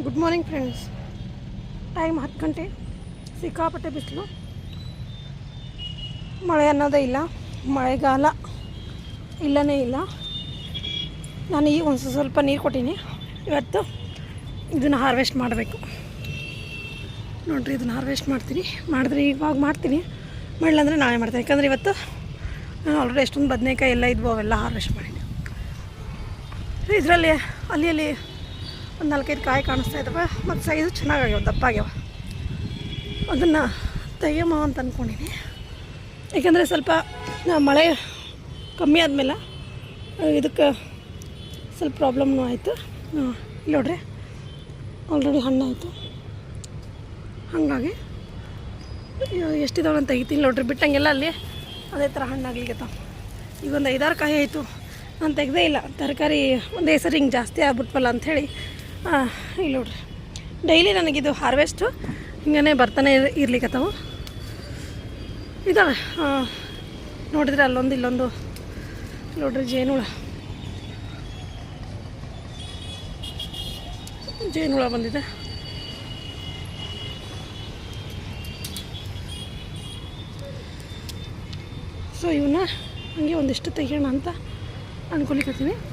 Good morning friends time ಹತ್ತು ಗಂಟೆ. ಸಿಕ್ಕಾಪಟ್ಟೆ ಬಿಸಿಲು. ಮಳೆ ಅನ್ನೋದೇ ಇಲ್ಲ. ಮಳೆಗಾಲ ಇಲ್ಲನೇ ಇಲ್ಲ. ನಾನು ಈಗ ಒಂದು ಸ್ವಲ್ಪ ನೀರು ಕೊಟ್ಟೀನಿ. ಇವತ್ತು ಇದನ್ನು ಹಾರ್ವೆಸ್ಟ್ ಮಾಡಬೇಕು. ನೋಡಿರಿ, ಇದನ್ನು ಹಾರ್ವೆಸ್ಟ್ ಮಾಡ್ತೀನಿ. ಮಾಡಿದ್ರೆ ಇವಾಗ ಮಾಡ್ತೀನಿ. ಮಾಡಲಂದ್ರೆ ನಾಳೆ ಮಾಡ್ತೀನಿ. ಯಾಕಂದರೆ ಇವತ್ತು ನಾನು ಆಲ್ರೆಡಿ ಎಷ್ಟೊಂದು ಬದನೆಕಾಯಿ ಎಲ್ಲ ಇದ್ವು, ಅವೆಲ್ಲ ಹಾರ್ವೆಸ್ಟ್ ಮಾಡೀನಿ. ಇದರಲ್ಲಿ, ಅಲ್ಲಿ ಅಲ್ಲಿ ಒಂದು ನಾಲ್ಕೈದು ಕಾಯಿ ಕಾಣಿಸ್ತಾ ಇದ್ದಾವೆ ಮತ್ತು ಸೈಜು ಚೆನ್ನಾಗಾಗ್ಯಾವ ದಪ್ಪಾಗ್ಯಾವ. ಅದನ್ನು ತೆಗಿಯಮ್ಮ ಅಂತ ಅಂದ್ಕೊಂಡಿನಿ ಏಕೆಂದರೆ ಸ್ವಲ್ಪ ಮಳೆ ಕಮ್ಮಿ ಆದಮೇಲೆ ಇದಕ್ಕೆ ಸ್ವಲ್ಪ ಪ್ರಾಬ್ಲಮ್ನೂ ಆಯಿತು. ಇಲ್ಲಿ ನೋಡ್ರಿ ಆಲ್ರೆಡಿ ಹಣ್ಣಾಯಿತು ಹಾಗಾಗಿ ಎಷ್ಟಿದಾವೆ ಅಂತ ತೆಗಿತೀನಿ. ನೋಡ್ರಿ, ಬಿಟ್ಟಂಗೆಲ್ಲ ಅಲ್ಲಿ ಅದೇ ಥರ ಹಣ್ಣಾಗ್ಲಿಕ್ಕೆ ಈಗ ಒಂದು ಐದಾರು ಕಾಯಿ ಆಯಿತು. ನಾನು ತೆಗ್ದೇ ಇಲ್ಲ. ತರಕಾರಿ ಒಂದೇ ಸರಿ ಹಿಂಗೆ ಜಾಸ್ತಿ ಆಗ್ಬಿಟ್ವಲ್ಲ ಅಂಥೇಳಿ ಇಲ್ಲಿ ನೋಡ್ರಿ. ಡೈಲಿ ನನಗಿದು ಹಾರ್ವೆಸ್ಟು ಹಿಂಗೇ ಬರ್ತಾನೆ ಇರ್- ಇದಾವೆ. ಇದ್ದಾವೆ ನೋಡಿದ್ರೆ ಅಲ್ಲೊಂದು ಇಲ್ಲೊಂದು. ನೋಡ್ರಿ ಜೇನುಳ ಜೇನುಳ ಬಂದಿದೆ. ಸೊ ಇವನ್ನ ಹಂಗೆ ಒಂದಿಷ್ಟು ತೆಗಿಯೋಣ ಅಂತ ಅನ್ಕೊಲಿಕತ್ತೀನಿ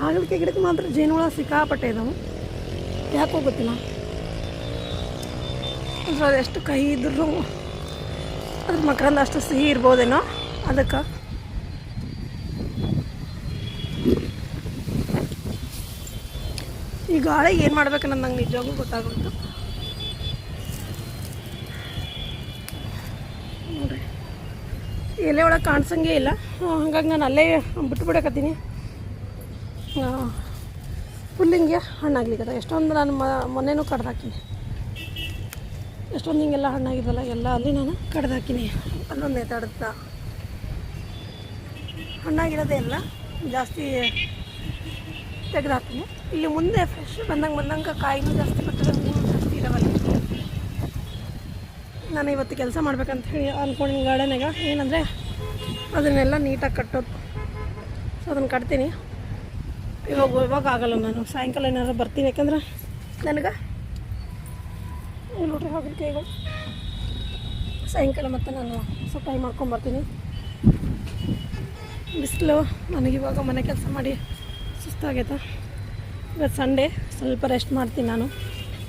ಹಾಗಲಿಕ್ಕೆ ಗಿಡಕ್ಕೆ ಮಾತ್ರ ಜೇನುಹುಳ ಸಿಕ್ಕಾಪಟ್ಟೆ ಇದಾವೆ. ಯಾಕೋ ಗೊತ್ತಿಲ್ಲ. ಅಂದ್ರೆ ಅದೆಷ್ಟು ಕಹಿ ಇದ್ರೂ ಅದ್ರ ಮಕರಂದ ಅಷ್ಟು ಸಿಹಿ ಇರ್ಬೋದೇನೋ ಅದಕ್ಕೆ. ಈ ಗಾಳಿ ಏನು ಮಾಡ್ಬೇಕನ್ನೋದು ನಂಗೆ ನಿಜವಾಗೂ ಗೊತ್ತಾಗುತ್ತೆ ನೋಡ್ರಿ. ಎಲೆ ಒಳಗೆ ಕಾಣಿಸಂಗೇ ಇಲ್ಲ. ಹಾಗಾಗಿ ನಾನು ಅಲ್ಲೇ ಬಿಟ್ಬಿಡಕತ್ತೀನಿ. ಹಿಂಗೆ ಹಣ್ಣಾಗ್ಲಿಕ್ಕದ ಎಷ್ಟೊಂದು ನಾನು ಮೊನ್ನೆನೂ ಕಡ್ದಾಕಿನಿ. ಎಷ್ಟೊಂದು ಹಿಂಗೆಲ್ಲ ಹಣ್ಣಾಗಿದ್ದಲ್ಲ ಎಲ್ಲ ಅಲ್ಲಿ ನಾನು ಕಡ್ದಾಕಿನಿ. ಅಲ್ಲೊಂದು ನೇತಾಡುತ್ತ ಹಣ್ಣಾಗಿರೋದೇ ಎಲ್ಲ ಜಾಸ್ತಿ ತೆಗೆದು ಹಾಕ್ತೀನಿ ಇಲ್ಲಿ ಮುಂದೆ ಫ್ರೆಶ್ ಬಂದಂಗೆ ಬಂದಂಗೆ ಕಾಯಿನೂ ಜಾಸ್ತಿ ಬರ್ತದೆ ಜಾಸ್ತಿ ಇದಾವಲ್ಲ. ನಾನು ಇವತ್ತು ಕೆಲಸ ಮಾಡ್ಬೇಕಂತ ಹೇಳಿ ಅಂದ್ಕೊಂಡಿನಿ ಗಾರ್ಡನಾಗ ಏನಂದರೆ ಅದನ್ನೆಲ್ಲ ನೀಟಾಗಿ ಕಟ್ಟೋದು. ಸೊ ಅದನ್ನು ಕಟ್ತೀನಿ. ಇವಾಗ ಇವಾಗ ಆಗಲ್ಲ ನಾನು. ಸಾಯಂಕಾಲ ಏನಾದ್ರು ಬರ್ತೀನಿ, ಯಾಕಂದ್ರೆ ನನಗೆ ನೋಡ್ರಿ ನೋಡ್ರಿ ಈಗ ಸಾಯಂಕಾಲ ಮತ್ತೆ ನಾನು ಸ್ವಲ್ಪ ಟೈಮ್ ಮಾಡ್ಕೊಂಬರ್ತೀನಿ ಬಿಸಿಲು ನನಗಿವಾಗ ಮನೆ ಕೆಲಸ ಮಾಡಿ ಸುಸ್ತಾಗೈತೆ. ಇವತ್ತು ಸಂಡೇ, ಸ್ವಲ್ಪ ರೆಸ್ಟ್ ಮಾಡ್ತೀನಿ ನಾನು.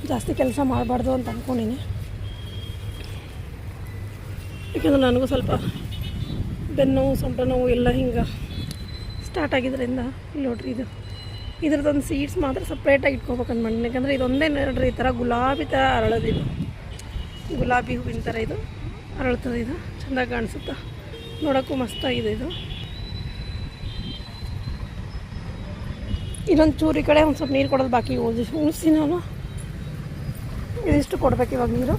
ಜಾಸ್ತಿ ಕೆಲಸ ಮಾಡಬಾರ್ದು ಅಂತ ಅಂದ್ಕೊಂಡಿನಿ ಯಾಕೆಂದ್ರೆ ನನಗೂ ಸ್ವಲ್ಪ ಬೆನ್ನು ಸೊಂಟ ನೋವು ಎಲ್ಲ ಹಿಂಗೆ ಸ್ಟಾರ್ಟ್ ಆಗಿದ್ದರಿಂದ ನೋಡ್ರಿ ಇದು. ಇದ್ರದ್ದೊಂದು ಸೀಡ್ಸ್ ಮಾತ್ರ ಸಪ್ರೇಟಾಗಿ ಇಟ್ಕೋಬೇಕು ಮಾಡಿ ಯಾಕಂದರೆ ಇದೊಂದೇ ನೋಡ್ರಿ ಈ ಥರ ಗುಲಾಬಿ ಥರ ಅರಳೋದಿದು ಗುಲಾಬಿ ಹೂವಿನ ಥರ ಇದು ಅರಳ್ತದೆ ಇದು. ಚೆಂದ ಕಾಣಿಸುತ್ತೆ? ನೋಡೋಕ್ಕೂ ಮಸ್ತಾಗಿದೆ ಇದು. ಇನ್ನೊಂದು ಚೂರಿ ಕಡೆ ಒಂದು ಸ್ವಲ್ಪ ನೀರು ಕೊಡೋದು ಬಾಕಿ ಉಳಿಸಿ. ನಾನು ಇದಿಷ್ಟು ಕೊಡ್ಬೇಕು ಇವಾಗ ನೀರು.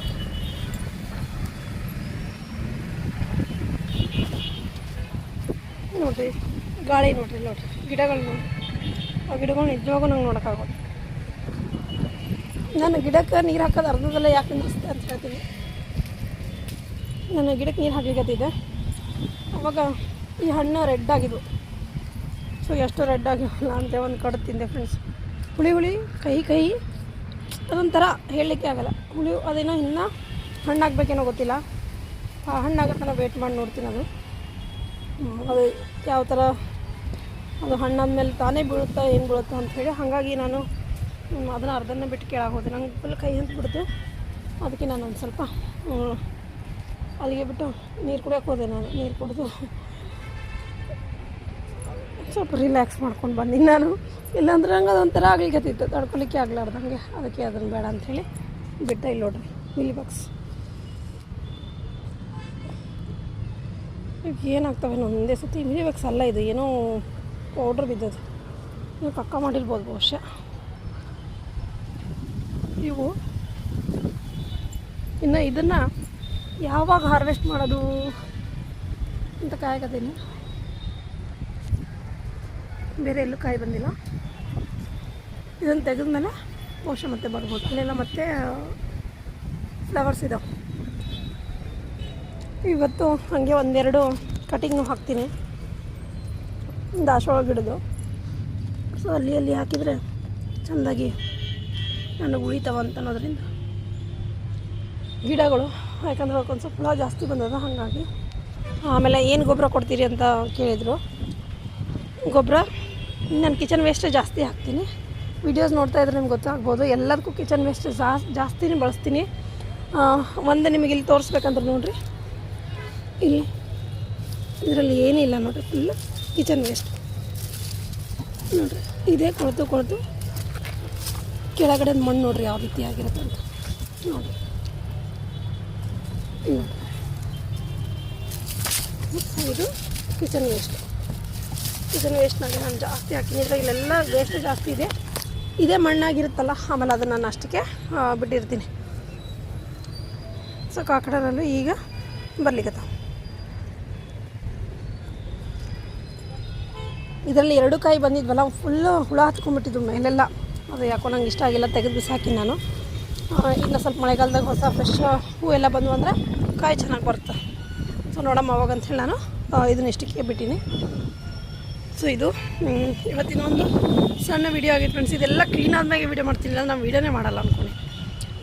ನೋಡ್ರಿ, ಗಾಳಿ ನೋಡ್ರಿ ನೋಡ್ರಿ. ಗಿಡಗಳು ನೋಡಿ ಆ ಗಿಡಗಳು ನಿಜವಾಗೂ ನಂಗೆ ನೋಡೋಕ್ಕಾಗೋದು ನಾನು ಗಿಡಕ್ಕೆ ನೀರು ಹಾಕೋದು ಅರ್ಧದಲ್ಲ ಯಾಕೆ ನಿಲ್ಲಿಸ್ತೆ ಅಂತ ಹೇಳ್ತೀನಿ. ನಾನು ಗಿಡಕ್ಕೆ ನೀರು ಹಾಕ್ಲಿಕ್ಕತ್ತಿದ್ದೆ ಅವಾಗ ಈ ಹಣ್ಣು ರೆಡ್ ಆಗಿದ್ವು. ಸೊ ಎಷ್ಟು ರೆಡ್ ಆಗಿವಲ್ಲ ಅಂತ ಒಂದು ಕಡೆ ತಿಂದೆ ಫ್ರೆಂಡ್ಸ್ ಹುಳಿ ಹುಳಿ, ಕಹಿ ಕಹಿ, ಅದೊಂಥರ ಹೇಳಲಿಕ್ಕೆ ಆಗಲ್ಲ. ಹುಳಿ ಅದೇನೋ ಇನ್ನೂ ಹಣ್ಣಾಗಬೇಕೇನೋ ಗೊತ್ತಿಲ್ಲ. ಆ ಹಣ್ಣಾಗತ್ತನ ವೇಟ್ ಮಾಡಿ ನೋಡ್ತೀನಿ ಅದು. ಅದು ಯಾವ ಥರ ಅದು ಹಣ್ಣಾದ್ಮೇಲೆ ತಾನೇ ಬೀಳುತ್ತಾ ಏನು ಬೀಳುತ್ತಾ ಅಂಥೇಳಿ ಹಾಗಾಗಿ ನಾನು ಅದನ್ನು ಅರ್ಧನ ಬಿಟ್ಟು ಕೆಳಗೆ ಹೋದೆ ನಂಗೆ ಫುಲ್ ಕೈ ಅಂತ ಬಿಡ್ತು. ಅದಕ್ಕೆ ನಾನು ಒಂದು ಸ್ವಲ್ಪ ಅಲ್ಲಿಗೆ ಬಿಟ್ಟು ನೀರು ಕುಡಿಯೋಕೆ ಹೋದೆ ನಾನು. ನೀರು ಕುಡಿದು ಸ್ವಲ್ಪ ರಿಲ್ಯಾಕ್ಸ್ ಮಾಡ್ಕೊಂಡು ಬಂದಿ ನಾನು. ಇಲ್ಲಾಂದ್ರೆ ನಂಗೆ ಅದೊಂಥರ ಆಗ್ಲಿಕ್ಕತ್ತಿತ್ತು ತಡ್ಕೊಲಿಕ್ಕೆ ಆಗ್ಲಾರ್ದಂಗೆ ಅದಕ್ಕೆ ಅದನ್ನು ಬೇಡ ಅಂಥೇಳಿ ಬಿಟ್ಟ ಇಲ್ಲಿ ನೋಡ್ರಿ ಮಿಲಿ ಬಾಕ್ಸ್ ಏನಾಗ್ತವೆ ಒಂದೇ ಸತಿ ಮಿಲಿ ಬಾಕ್ಸ್ ಅಲ್ಲ ಇದು. ಏನೋ ಪೌಡ್ರ್ ಬಿದ್ದದು ನೀವು ಪಕ್ಕ ಮಾಡಿರ್ಬೋದು ಬಹುಶಃ. ಇವು ಇನ್ನು ಇದನ್ನು ಯಾವಾಗ ಹಾರ್ವೆಸ್ಟ್ ಮಾಡೋದು ಅಂತ ಕಾಯಕತ್ತೀನಿ. ಬೇರೆ ಎಲ್ಲೂ ಕಾಯಿ ಬಂದಿಲ್ಲ. ಇದನ್ನು ತೆಗೆದ್ಮೇಲೆ ಬಹುಶಃ ಮತ್ತೆ ಬರ್ಬೋದು. ಅಲ್ಲೆಲ್ಲ ಮತ್ತೆ ಫ್ಲವರ್ಸ್ ಇದಾವೆ. ಇವತ್ತು ಹಾಗೆ ಒಂದೆರಡು ಕಟಿಂಗ್ನು ಹಾಕ್ತೀನಿ. ದಾಸವಾಳ ಗಿಡದು ಸೊ ಅಲ್ಲಿ ಅಲ್ಲಿ ಹಾಕಿದರೆ ಚೆಂದಾಗಿ ನನಗೆ ಉಳಿತಾವ ಅಂತ ಅನ್ನೋದ್ರಿಂದ ಗಿಡಗಳು, ಯಾಕಂದ್ರೆ ಒಂದು ಸ್ವಲ್ಪ ಹುಳ ಜಾಸ್ತಿ ಬಂದದ, ಹಾಗಾಗಿ. ಆಮೇಲೆ ಏನು ಗೊಬ್ಬರ ಕೊಡ್ತೀರಿ ಅಂತ ಕೇಳಿದರು. ಗೊಬ್ಬರ ನಾನು ಕಿಚನ್ ವೇಸ್ಟ್ ಜಾಸ್ತಿ ಹಾಕ್ತೀನಿ. ವಿಡಿಯೋಸ್ ನೋಡ್ತಾ ಇದ್ರೆ ನಿಮ್ಗೆ ಗೊತ್ತಾಗ್ಬೋದು. ಎಲ್ಲದಕ್ಕೂ ಕಿಚನ್ ವೇಸ್ಟ್ ಜಾಸ್ತಿನೇ ಬಳಸ್ತೀನಿ. ಒಂದು ನಿಮಗೆ ಇಲ್ಲಿ ತೋರಿಸ್ಬೇಕಂದ್ರೆ ನೋಡಿರಿ. ಇಲ್ಲಿ, ಇದರಲ್ಲಿ ಏನಿಲ್ಲ ನೋಡಿರಿ ಫುಲ್ ಕಿಚನ್ ವೇಸ್ಟ್ ನೋಡಿರಿ ಇದೇ ಕೊಳ್ತು ಕೊಳ್ತು ಕೆಳಗಡೆ ಮಣ್ಣು ನೋಡ್ರಿ ಯಾವ ರೀತಿ ಆಗಿರುತ್ತೆ ಅಂತ. ನೋಡಿರಿ ನೋಡಿ. ಇದು ಕಿಚನ್ ವೇಸ್ಟ್ ಕಿಚನ್ ವೇಸ್ಟ್ನಾಗ ನಾನು ಜಾಸ್ತಿ ಹಾಕಿನಿ. ಇದ್ರಾಗ ಇಲ್ಲೆಲ್ಲ ವೇಸ್ಟ್ ಜಾಸ್ತಿ ಇದೆ. ಇದೇ ಮಣ್ಣಾಗಿರುತ್ತಲ್ಲ, ಆಮೇಲೆ ಅದನ್ನು ನಾನು ಅಷ್ಟಕ್ಕೆ ಬಿಟ್ಟಿರ್ತೀನಿ. ಸೊ ಕಾಕಡರಲ್ಲೂ ಈಗ ಬರ್ಲಿಕ್ಕತ್ತಾವ ಇದರಲ್ಲಿ ಎರಡು ಕಾಯಿ ಬಂದಿದ್ವಲ್ಲ ಫುಲ್ಲು ಹುಳ ಹತ್ಕೊಂಡ್ಬಿಟ್ಟಿದ್ವು ಮೇಲೆಲ್ಲ. ಅದು ಯಾಕೋ ನಂಗೆ ಇಷ್ಟ ಆಗಿಲ್ಲ, ತೆಗೆದು ಬಿಸಾಕಿ ನಾನು. ಇನ್ನು ಸ್ವಲ್ಪ ಮಳೆಗಾಲದಾಗ ಹೊಸ ಫ್ರೆಶ್ ಎಲ್ಲ ಬಂದು ಅಂದರೆ ಕಾಯಿ ಚೆನ್ನಾಗಿ ಬರುತ್ತೆ. ಸೊ ನೋಡಮ್ಮ ಅವಾಗ ಅಂಥೇಳಿ ನಾನು ಇದನ್ನ ಇಷ್ಟಕ್ಕೆ ಬಿಟ್ಟೀನಿ. ಸೊ ಇದು ಇವತ್ತಿನ ಒಂದು ಸಣ್ಣ ವಿಡಿಯೋ ಆಗಿದೆ ಫ್ರೆಂಡ್ಸ್ ಇದೆಲ್ಲ ಕ್ಲೀನ್ ಆದ್ಮೇಲೆ ವಿಡಿಯೋ ಮಾಡ್ತೀನಿ ಇಲ್ಲ ನಾನು ವೀಡಿಯೋನೇ ಮಾಡಲ್ಲ ಅಂದ್ಕೊಂಡು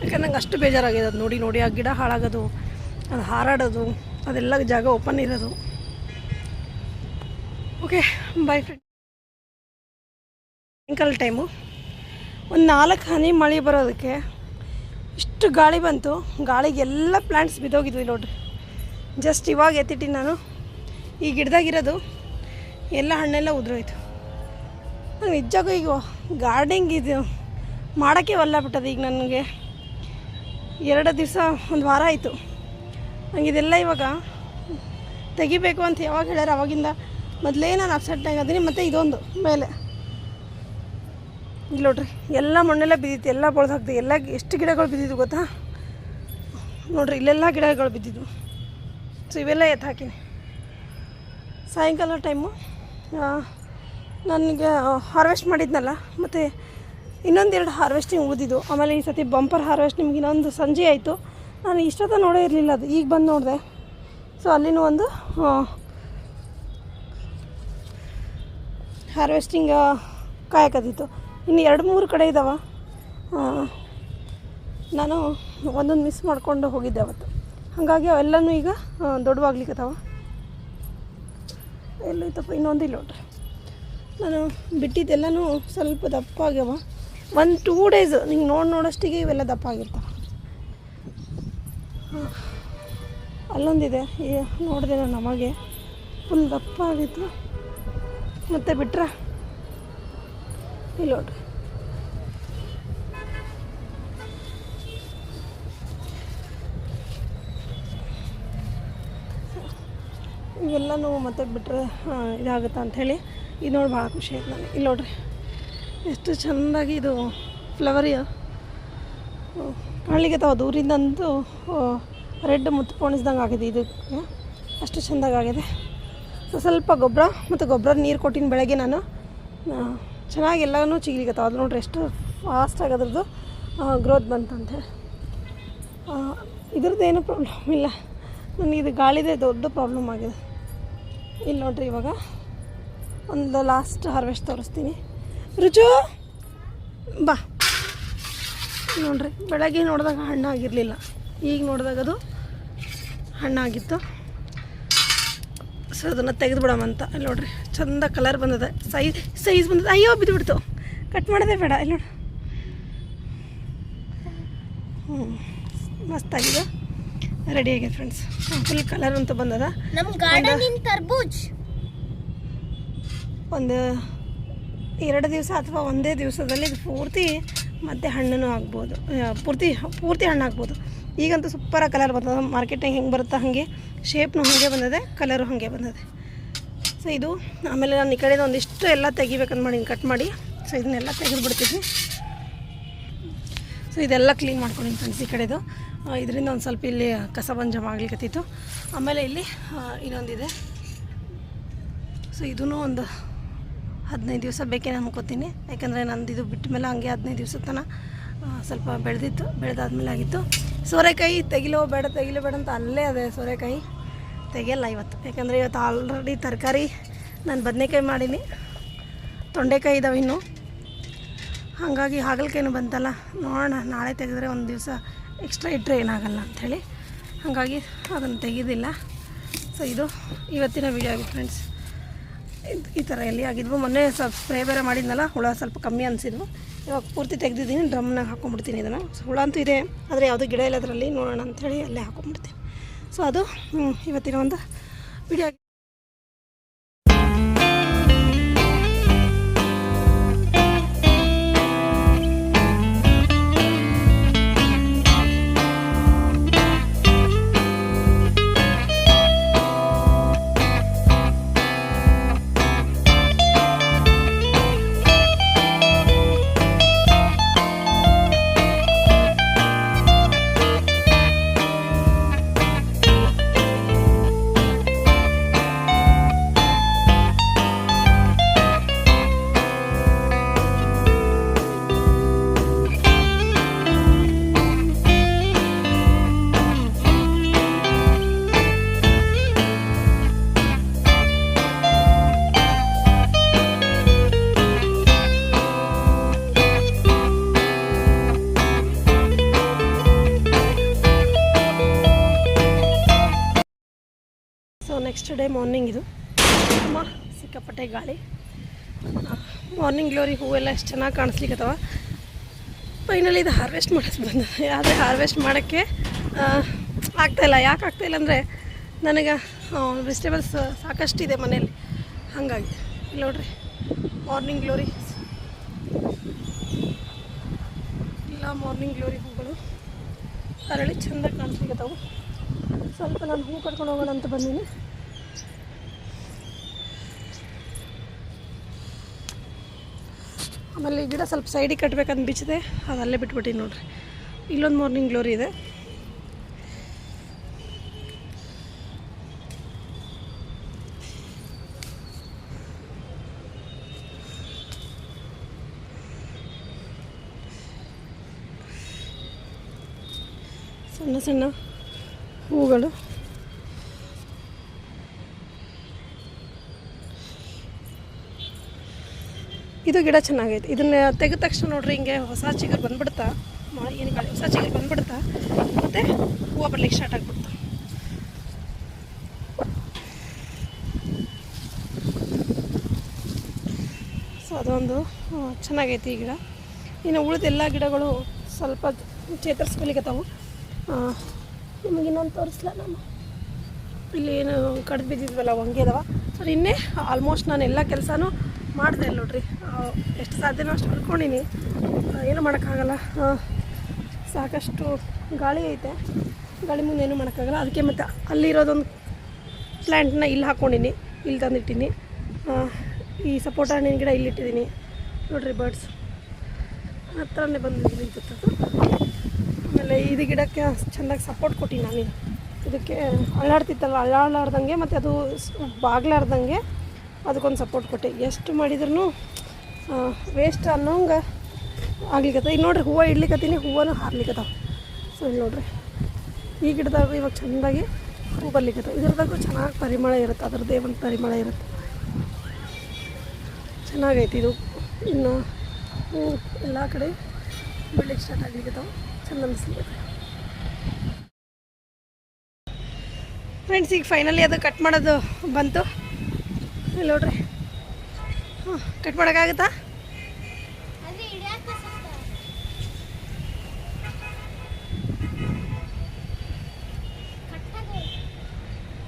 ಯಾಕಂದ್ರೆ ನಂಗೆ ಅಷ್ಟು ಬೇಜಾರಾಗಿದೆ. ಅದು ನೋಡಿ ನೋಡಿ, ಆ ಗಿಡ ಹಾಳಾಗೋದು, ಅದು ಹಾರಾಡೋದು, ಅದೆಲ್ಲ ಜಾಗ ಓಪನ್ ಇರೋದು. ಓಕೆ ಬಾಯ್ ಫ್ರೆಂಡ್ ಸಾಯಂಕಾಲ ಟೈಮು ಒಂದು ನಾಲ್ಕು ಹನಿ ಮಳೆ ಬರೋದಕ್ಕೆ ಇಷ್ಟು ಗಾಳಿ ಬಂತು. ಗಾಳಿಗೆ ಎಲ್ಲ ಪ್ಲ್ಯಾಂಟ್ಸ್ ಬಿದ್ದೋಗಿದ್ವಿ ನೋಡ್ರಿ ಜಸ್ಟ್ ಇವಾಗ ಎತ್ತಿಟ್ಟಿನಿ ನಾನು. ಈ ಗಿಡದಾಗಿರೋದು ಎಲ್ಲ ಹಣ್ಣೆಲ್ಲ ಉದುರೋಯ್ತು. ನಾನು ನಿಜಕ್ಕೂ ಈಗ ಗಾರ್ಡನಿಂಗ್ ಇದು ಮಾಡೋಕ್ಕೆ ಒಲ್ಲ ಬಿಟ್ಟದು ಈಗ ನನಗೆ. ಎರಡು ದಿವಸ, ಒಂದು ವಾರ ಆಯಿತು. ನಂಗೆ ಇದೆಲ್ಲ ಇವಾಗ ತೆಗಿಬೇಕು ಅಂತ ಯಾವಾಗ ಹೇಳ್ಯಾರ ಅವಾಗಿಂದ ಮೊದಲೇ ನಾನು ಅಪ್ಸೆಟ್ನಾಗ ಅದೀನಿ ಮತ್ತು ಇದೊಂದು, ಮೇಲೆ. ಇಲ್ಲಿ ನೋಡ್ರಿ, ಎಲ್ಲ ಮಣ್ಣೆಲ್ಲ ಬಿದ್ದಿತ್ತು, ಎಲ್ಲ ಬಳಸಾಕ್ತಿ ಎಲ್ಲ ಎಷ್ಟು ಗಿಡಗಳು ಬಿದ್ದಿದ್ವು ಗೊತ್ತಾ? ನೋಡ್ರಿ, ಇಲ್ಲೆಲ್ಲ ಗಿಡಗಳು ಬಿದ್ದಿದ್ವು ಸೊ ಇವೆಲ್ಲ ಎತ್ತು ಹಾಕಿನಿ. ಸಾಯಂಕಾಲ ಟೈಮು ನನಗೆ ಹಾರ್ವೆಸ್ಟ್ ಮಾಡಿದ್ನಲ್ಲ, ಮತ್ತು ಇನ್ನೊಂದೆರಡು ಹಾರ್ವೆಸ್ಟಿಂಗ್ ಉಳಿದಿದ್ದು. ಆಮೇಲೆ ಈ ಸತಿ ಬಂಪರ್ ಹಾರ್ವೆಸ್ಟ್ ನಿಮ್ಗೆ ಇನ್ನೊಂದು ಸಂಜೆ ಆಯಿತು. ನಾನು ಇಷ್ಟೊತ್ತ ನೋಡೇ ಇರಲಿಲ್ಲ ಅದು, ಈಗ ಬಂದು ನೋಡಿದೆ. ಸೊ ಅಲ್ಲಿನೂ ಒಂದು ಹಾರ್ವೆಸ್ಟಿಂಗ್ ಕಾಯಕದಿತ್ತು ಇನ್ನು ಎರಡು ಮೂರು ಕಡೆ ಇದ್ದಾವೆ ನಾನು ಒಂದೊಂದು ಮಿಸ್ ಮಾಡ್ಕೊಂಡು ಹೋಗಿದ್ದೆ ಅವತ್ತು. ಹಾಗಾಗಿ ಅವೆಲ್ಲನೂ ಈಗ ದೊಡ್ಡವಾಗ್ಲಿಕ್ಕತ್ತಾವ ಎಲ್ಲೈತಪ್ಪ ಇನ್ನೊಂದು ಇಲ್ಲ ನೋಡ್ರಿ ನಾನು ಬಿಟ್ಟಿದ್ದೆಲ್ಲನೂ ಸ್ವಲ್ಪ ದಪ್ಪ ಆಗ್ಯಾವ. ಒಂದು ಟೂ ಡೇಸ್ ನಿಂಗೆ ನೋಡಿ ನೋಡೋಷ್ಟಿಗೆ ಇವೆಲ್ಲ ದಪ್ಪ ಆಗಿರ್ತಾವೆ. ಅಲ್ಲೊಂದಿದೆ ನೋಡಿದೆ ನಾನು ನಮಗೆ ಫುಲ್ ದಪ್ಪ ಆಗಿತ್ತು. ಮತ್ತೆ ಬಿಟ್ರೆ? ಇಲ್ಲ ನೋಡ್ರಿ. ಇವೆಲ್ಲನೂ ಮತ್ತೆ ಬಿಟ್ಟರೆ ಇದಾಗುತ್ತೆ ಅಂಥೇಳಿ ಇದು ನೋಡಿ ಭಾಳ ಖುಷಿ ಆಯ್ತು ನನಗೆ. ಇಲ್ಲಿ ನೋಡ್ರಿ. ಎಷ್ಟು ಚೆಂದಾಗಿ ಇದು ಫ್ಲವರಿ ತಾವು ದೂರಿಂದಂತೂ ರೆಡ್ ಮುತ್ತು ಪೋಣಿಸ್ದಂಗೆ ಆಗಿದೆ ಇದಕ್ಕೆ. ಅಷ್ಟು ಚೆಂದಾಗಿದೆ ಸೊ ಸ್ವಲ್ಪ ಗೊಬ್ಬರ ಮತ್ತು ಗೊಬ್ಬರ ನೀರು ಕೊಟ್ಟಿನ ಬೆಳಗ್ಗೆ ನಾನು ಚೆನ್ನಾಗಿ ಎಲ್ಲನೂ ಚಿಗಿಲಿಕತ್ತಾವ. ಅದು ನೋಡ್ರಿ ಎಷ್ಟು ಫಾಸ್ಟಾಗಿ ಅದ್ರದ್ದು ಗ್ರೋತ್ ಬಂತಂತೆ. ಇದ್ರದ್ದು ಏನೂ ಪ್ರಾಬ್ಲಮ್ ಇಲ್ಲ. ನನಗೆ ಇದು ಗಾಳಿದೇ ದೊಡ್ಡ ಪ್ರಾಬ್ಲಮ್ ಆಗಿದೆ. ಇಲ್ಲಿ ನೋಡ್ರಿ ಇವಾಗ ಒಂದು ಲಾಸ್ಟ್ ಹಾರ್ವೆಸ್ಟ್ ತೋರಿಸ್ತೀನಿ. ರುಚು, ಬಾ. ನೋಡ್ರಿ, ಬೆಳಗ್ಗೆ ನೋಡಿದಾಗ ಹಣ್ಣಾಗಿರಲಿಲ್ಲ. ಈಗ ನೋಡಿದಾಗ ಅದು ಹಣ್ಣಾಗಿತ್ತು. ಸೊ ಅದನ್ನು ತೆಗೆದು ಬಿಡಮಂತ ಇಲ್ಲಿ ನೋಡ್ರಿ ಚಂದ ಕಲರ್ ಬಂದದೆ. ಸೈಜ್ ಸೈಜ್ ಬಂದಿದೆ. ಅಯ್ಯೋ ಬಿದ್ದುಬಿಡ್ತು. ಕಟ್ ಮಾಡೋದೇ ಬೇಡ. ಇಲ್ಲಿ ನೋಡಿ. ಹ್ಞೂ ಮಸ್ತಾಗಿದೆ ರೆಡಿ ಆಗಿದೆ ಫ್ರೆಂಡ್ಸ್ ಫುಲ್ ಕಲರ್ ಅಂತೂ ಬಂದದ. ತರ್ಬೂಜ್. ಒಂದು ಎರಡು ದಿವಸ ಅಥವಾ ಒಂದೇ ದಿವಸದಲ್ಲಿ ಇದು ಪೂರ್ತಿ ಮತ್ತೆ ಹಣ್ಣು ಆಗ್ಬೋದು. ಪೂರ್ತಿ ಪೂರ್ತಿ ಹಣ್ಣು ಆಗ್ಬೋದು ಈಗಂತೂ ಸೂಪರ ಕಲರ್ ಬರ್ತದೆ ಮಾರ್ಕೆಟ್ನಾಗ ಹೆಂಗೆ ಬರುತ್ತಾ ಹಾಗೆ ಶೇಪ್ನು ಹಾಗೆ ಬಂದಿದೆ ಕಲರು ಹಾಗೆ ಬಂದಿದೆ. ಸೊ ಇದು ಆಮೇಲೆ ನಾನು ಈ ಕಡೆದು ಒಂದಿಷ್ಟು ಎಲ್ಲ ತೆಗಿಬೇಕಂತ ಮಾಡಿ, ಕಟ್ ಮಾಡಿ. ಸೊ ಇದನ್ನೆಲ್ಲ ತೆಗೆದು ಬಿಡ್ತಿದ್ವಿ ಸೊ ಇದೆಲ್ಲ ಕ್ಲೀನ್ ಮಾಡ್ಕೊಂಡು ಫ್ರೆಂಡ್ಸ್ ಈ ಕಡೆದು. ಇದರಿಂದ ಒಂದು ಸ್ವಲ್ಪ ಇಲ್ಲಿ ಕಸ ಬಂದು ಜಮಾ ಆಮೇಲೆ ಇಲ್ಲಿ ಇನ್ನೊಂದಿದೆ. ಸೊ ಇದೂ ಒಂದು ಹದಿನೈದು ದಿವಸ ನಾನು ಅನ್ಕೋತೀನಿ. ಯಾಕಂದರೆ ನಂದು ಇದು ಬಿಟ್ಟ ಮೇಲೆ ಹಂಗೆ ಹದಿನೈದು ದಿವಸ ತನಕ ಸ್ವಲ್ಪ ಬೆಳೆದಿತ್ತು, ಬೆಳೆದಾದ್ಮೇಲೆ ಆಗಿತ್ತು. ಸೋರೆಕಾಯಿ ತೆಗಿಲೋ ಬೇಡ ತೆಗಿಲೋ ಬೇಡ ಅಂತ ಅಲ್ಲೇ ಅದೇ ಸೋರೆಕಾಯಿ. ತೆಗಿಯಲ್ಲ ಇವತ್ತು. ಯಾಕಂದರೆ ಇವತ್ತು ಆಲ್ರೆಡಿ ತರಕಾರಿ ನಾನು ಬದನೆಕಾಯಿ ಮಾಡೀನಿ. ತೊಂಡೆಕಾಯಿ ಇದಾವೆ ಇನ್ನು. ಹಾಗಾಗಿ ಹಾಗಲಕಾಯಿನೂ ಬಂತಲ್ಲ, ನೋಡೋಣ. ನಾಳೆ ತೆಗೆದ್ರೆ ಒಂದು ದಿವಸ ಎಕ್ಸ್ಟ್ರಾ ಇಟ್ಟರೆ ಏನಾಗಲ್ಲ ಅಂಥೇಳಿ ಹಾಗಾಗಿ ಅದನ್ನು ತೆಗೆದಿಲ್ಲ. ಸೊ ಇದು ಇವತ್ತಿನ ವಿಡಿಯೋ ಆಗಿದೆ ಫ್ರೆಂಡ್ಸ್ ಈ ಥರ ಎಲ್ಲಿ ಆಗಿದ್ವು. ಮೊನ್ನೆ ಸ್ವಲ್ಪ ಸ್ಪ್ರೇ ಬೇರೆ ಮಾಡಿದ್ನಲ್ಲ, ಹುಳ ಸ್ವಲ್ಪ ಕಮ್ಮಿ ಅನಿಸಿದ್ವು. ಇವಾಗ ಪೂರ್ತಿ ತೆಗೆದಿದ್ದೀನಿ ಡ್ರಮ್ನಾಗ ಹಾಕೊಂಡ್ಬಿಡ್ತೀನಿ ಇದನ್ನು. ಸೊ ಹುಳ ಅಂತೂ ಇದೆ, ಆದರೆ ಯಾವುದೂ ಗಿಡ ಇಲ್ಲ ಅದರಲ್ಲಿ ನೋಡೋಣ ಅಂಥೇಳಿ ಅಲ್ಲೇ ಹಾಕೊಂಡ್ಬಿಡ್ತೀನಿ ಸೊ ಅದು ಇವತ್ತಿನ ಒಂದು ವಿಡಿಯೋ ಮಾರ್ನಿಂಗ್ ಇದು. ಅಮ್ಮ, ಸಿಕ್ಕಾಪಟ್ಟೆ ಗಾಳಿ. ಮಾರ್ನಿಂಗ್ ಗ್ಲೋರಿ ಹೂವೆಲ್ಲ ಎಷ್ಟು ಚೆನ್ನಾಗಿ ಕಾಣಿಸ್ಲಿಕ್ಕತ್ತವ ಫೈನಲಿ ಇದು ಹಾರ್ವೆಸ್ಟ್ ಮಾಡೋದು ಬಂದಿದೆ. ಆದರೆ ಹಾರ್ವೆಸ್ಟ್ ಮಾಡೋಕ್ಕೆ ಆಗ್ತಾಯಿಲ್ಲ ಯಾಕೆ ಆಗ್ತಾಯಿಲ್ಲ ಅಂದರೆ ನನಗೆ ವೆಜಿಟೇಬಲ್ಸ್ ಸಾಕಷ್ಟಿದೆ ಮನೆಯಲ್ಲಿ. ಹಾಗಾಗಿ ನೋಡ್ರಿ ಮಾರ್ನಿಂಗ್ ಗ್ಲೋರಿ ಇಲ್ಲ ಮಾರ್ನಿಂಗ್ ಗ್ಲೋರಿ ಹೂಗಳು. ಅರಳಿ ಚೆಂದ ಕಾಣಿಸ್ಲಿಕ್ಕತ್ತವು ಸ್ವಲ್ಪ ನಾನು ಹೂ ಕಟ್ಕೊಂಡು ಹೋಗೋಣ ಅಂತ ಬಂದೀನಿ. ಆಮೇಲೆ ಗಿಡ ಸ್ವಲ್ಪ ಸೈಡಿಗೆ ಕಟ್ಬೇಕಂತ ಬಿಚ್ಚಿದೆ, ಅದು ಅಲ್ಲೇ ಬಿಟ್ಬಿಟ್ಟಿನಿ ನೋಡ್ರಿ. ಇಲ್ಲೊಂದು ಮಾರ್ನಿಂಗ್ ಗ್ಲೋರಿ ಇದೆ. ಸಣ್ಣ ಸಣ್ಣ ಹೂಗಳು. ಇದು ಗಿಡ ಚೆನ್ನಾಗೈತೆ. ಇದನ್ನ ತೆಗೆದ ತಕ್ಷಣ ನೋಡ್ರಿ, ಹಿಂಗೆ ಹೊಸ ಚಿಗುರು ಬಂದ್ಬಿಡ್ತಾ. ಏನು ಹೊಸ ಚಿಗುರು ಬಂದ್ಬಿಡ್ತಾ. ಮತ್ತು ಹೂವು ಬರ್ಲಿಕ್ಕೆ ಸ್ಟಾರ್ಟ್ ಆಗ್ಬಿಡ್ತಾ. ಸೊ ಅದೊಂದು ಚೆನ್ನಾಗೈತಿ ಈ ಗಿಡ. ಇನ್ನು ಉಳಿದ ಎಲ್ಲ ಗಿಡಗಳು ಸ್ವಲ್ಪ ಚೇತರಿಸ್ಕೊಲಿಕತ್ತಾವು ನಿಮಗೆ ಇನ್ನೊಂದು ತೋರಿಸ್ಲಾ ನಾನು? ಇಲ್ಲಿ ಏನು ಕಡ್ದು ಬಿದ್ದಿದ್ವಲ್ಲ ಹಂಗೆ ಅದಾವ ಸೊ ಇನ್ನೇ ಆಲ್ಮೋಸ್ಟ್ ನಾನು ಎಲ್ಲ ಕೆಲಸನೂ ಮಾಡಿದೆ ಇಲ್ಲ ನೋಡ್ರಿ. ಎಷ್ಟು ಸಾಧ್ಯನೋ ಅಷ್ಟು ಮಾಡ್ಕೊಂಡಿನಿ ಏನು ಮಾಡೋಕ್ಕಾಗಲ್ಲ. ಸಾಕಷ್ಟು ಗಾಳಿ ಐತೆ. ಗಾಳಿ ಮುಂದೆ ಏನು ಮಾಡೋಕ್ಕಾಗಲ್ಲ. ಅದಕ್ಕೆ ಮತ್ತು ಅಲ್ಲಿರೋದೊಂದು ಪ್ಲ್ಯಾಂಟ್ನ ಇಲ್ಲಿ ಹಾಕ್ಕೊಂಡಿನಿ ಇಲ್ಲಿ ತಂದಿಟ್ಟಿನಿ. ಈ ಸಪೋಟ ಹಣ್ಣಿನ ಗಿಡ ಇಲ್ಲಿ ಇಟ್ಟಿದ್ದೀನಿ. ನೋಡ್ರಿ ಬರ್ಡ್ಸ್ ಹತ್ರನೇ ಬಂದು ನಿಂತಿತ್ತು ಆಮೇಲೆ ಇದು ಗಿಡಕ್ಕೆ ಚೆಂದಾಗಿ ಸಪೋರ್ಟ್ ಕೊಟ್ಟಿನಿ ನಾನು. ಇದಕ್ಕೆ ಅಳ್ಳಾಡ್ತಿತ್ತಲ್ಲ ಅಳ್ಳಾಡ್ಲಾರ್ದಂಗೆ ಮತ್ತು ಅದು ಬಾಗ್ಲಾರ್ದಂಗೆ ಅದಕ್ಕೊಂದು ಸಪೋರ್ಟ್ ಕೊಟ್ಟೆ. ಎಷ್ಟು ಮಾಡಿದ್ರೂ ವೇಸ್ಟ್ ಅನ್ನೋಂಗೆ ಆಗ್ಲಿಕ್ಕತ್ತ ಈಗ ನೋಡ್ರಿ, ಹೂವು ಇಡ್ಲಿಕ್ಕತ್ತೀನಿ ಹೂವನು ಹಾರ್ಲಿಕ್ಕತ್ತಾವ ಸೊ ಇಲ್ಲಿ ನೋಡ್ರಿ, ಈ ಗಿಡದಾಗ ಇವಾಗ ಚೆಂದಾಗಿ ಹೂ ಬರ್ಲಿಕ್ಕತ್ತಾವ ಇದ್ರದಾಗೂ ಚೆನ್ನಾಗಿ ಪರಿಮಳ ಇರುತ್ತೆ, ಅದ್ರದ್ದೇ ಒಂದು ಪರಿಮಳ ಇರುತ್ತೆ. ಚೆನ್ನಾಗೈತಿ ಇದು. ಇನ್ನು ಹೂ ಎಲ್ಲ ಕಡೆ ಬೆಳಿಗ್ಗೆ ಸ್ಟಾರ್ಟ್ ಆಗ್ಲಿಕ್ಕತ್ತಾವ ಚೆಂದ ಅನಿಸ್ಲಿಕ್ಕೆ ಫ್ರೆಂಡ್ಸ್ ಈಗ ಫೈನಲಿ ಅದು ಕಟ್ ಮಾಡೋದು ಬಂತು. ಇಲ್ಲಿ ನೋಡ್ರಿ. ಹಾಂ ಕಟ್ ಮಾಡೋಕ್ಕಾಗುತ್ತಾ?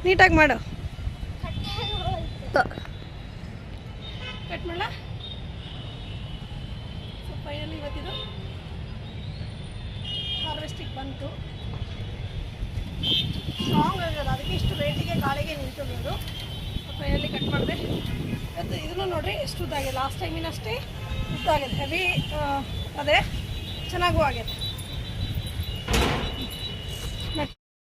ನೀಟಾಗಿ ಮಾಡು. ಕಟ್ ಮಾಡ ಫೈನಲ್ ಇವತ್ತಿದು ಹಾರ್ವೆಸ್ಟಿಗೆ ಬಂತು. ಸ್ಟ್ರಾಂಗ್ ಆಗ್ಯದ ಅದಕ್ಕೆ ಇಷ್ಟು ರೇಟಿಗೆ ಗಾಳಿಗೆ ನಿಂತಿರೋದು ಫೈನಲಿ ಕಟ್ ಮಾಡಿದೆ. ಮತ್ತು ಇದನ್ನು ನೋಡಿರಿ ಎಷ್ಟು ಉದ್ದಾಗಿದೆ ಲಾಸ್ಟ್ ಟೈಮಿನಷ್ಟೇ ಉದ್ದಾಗಿದೆ ಹೆವಿ ಅದೇ, ಚೆನ್ನಾಗೂ ಆಗೈತೆ